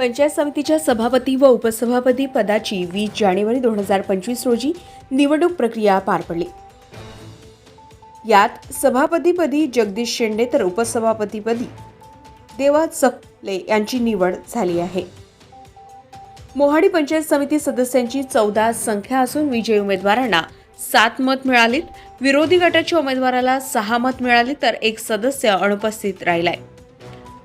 पंचायत समितीच्या सभापती व उपसभापती पदाची वीस जानेवारी दोन हजार पंचवीस रोजी निवडणूक प्रक्रिया पार पडली. यात सभापतीपदी जगदीश शेंडे तर उपसभापतीपदी देवा चकले यांची निवड झाली आहे. मोहाडी पंचायत समिती सदस्यांची चौदा संख्या असून विजयी उमेदवारांना सात मत मिळालीत. विरोधी गटाच्या उमेदवाराला सहा मत मिळाली तर एक सदस्य अनुपस्थित राहिलाय.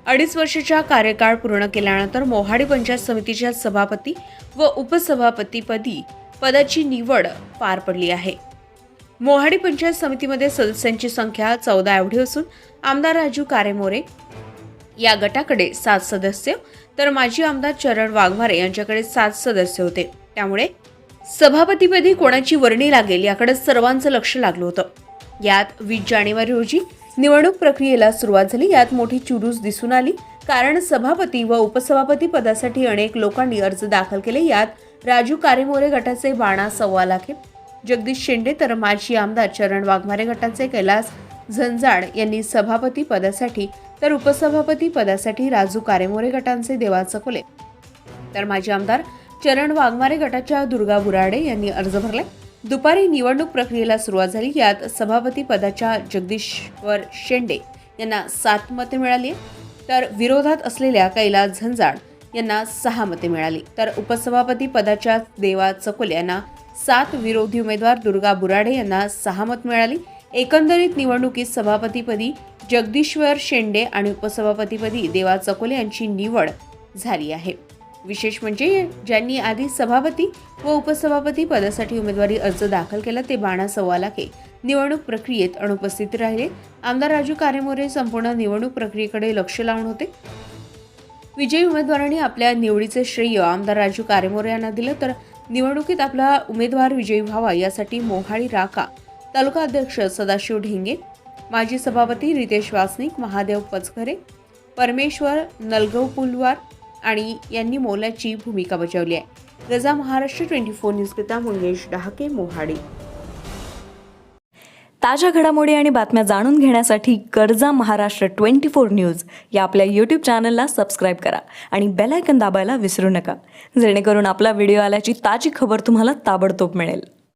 अडीच वर्षाचा कार्यकाळ पूर्ण केल्यानंतर मोहाडी पंचायत समितीच्या सभापती व उपसभापतीपदी पदाची निवड पार पडली आहे. मोहाडी पंचायत समितीमध्ये सदस्यांची संख्या चौदा एवढी असून आमदार राजू कारेमोरे या गटाकडे सात सदस्य तर माजी आमदार चरण वाघमारे यांच्याकडे सात सदस्य होते. त्यामुळे सभापतीपदी कोणाची वर्णी लागेल याकडे सर्वांचं लक्ष लागलं होतं. यात वीस जानेवारी रोजी निवडणूक प्रक्रियेला सुरुवात झाली. यात मोठी चुरूस दिसून आली. कारण सभापती व उपसभापती पदासाठी अनेक लोकांनी अर्ज दाखल केले. यात राजू कारेमोरे गटाचे बाणा सव्वा लाखे जगदीश शेंडे तर माजी आमदार चरण वाघमारे गटाचे कैलास झंजाड यांनी सभापती पदासाठी तर उपसभापती पदासाठी राजू कारेमोरे गटांचे देवा चकोले. तर माजी आमदार चरण वाघमारे गटाच्या दुर्गा बुराडे यांनी अर्ज भरलाय दुपारी निवडणूक प्रक्रियेला सुरुवात झाली. यात सभापती पदाच्या जगदीश्वर शेंडे यांना सात मते मिळाली. तर विरोधात असलेल्या कैलास झंजाड यांना सहा मते मिळाली. तर उपसभापती पदाच्या देवा चकोल यांना सात विरोधी उमेदवार दुर्गा बुराडे यांना सहा मत मिळाली. एकंदरीत निवडणुकीत सभापतीपदी जगदीश्वर शेंडे आणि उपसभापतीपदी देवा चकोले यांची निवड झाली आहे. विशेष म्हणजे ज्यांनी आधी सभापती व उपसभापती पदासाठी उमेदवारी अर्ज दाखल केला ते बाणा सव्वा लाखे. निवडणूक प्रक्रियेत अनुपस्थित राहिले. आमदार राजू कारेमोरे संपूर्ण निवडणूक प्रक्रियेकडे लक्ष लावून होते. विजयी उमेदवारांनी आपल्या निवडीचे श्रेय आमदार राजू कारेमोरे यांना दिलं तर निवडणुकीत आपला उमेदवार विजयी व्हावा यासाठी मोहाळी राका तालुका अध्यक्ष सदाशिव ढेंगे माजी सभापती रितेश वासनिक महादेव पचखरे परमेश्वर नलगव पुलवार आणि यांनी मोलाची भूमिका बजावली आहे. रजा महाराष्ट्र ट्वेंटी फोर न्यूजकरिता मंगेश डहाके मोहाडी. ताज्या घडामोडी आणि बातम्या जाणून घेण्यासाठी गरजा महाराष्ट्र ट्वेंटी फोर न्यूज या आपल्या यूट्यूब चॅनलला सबस्क्राईब करा आणि बेलायकन दाबायला विसरू नका. जेणेकरून आपला व्हिडिओ आल्याची ताजी खबर तुम्हाला ताबडतोब मिळेल.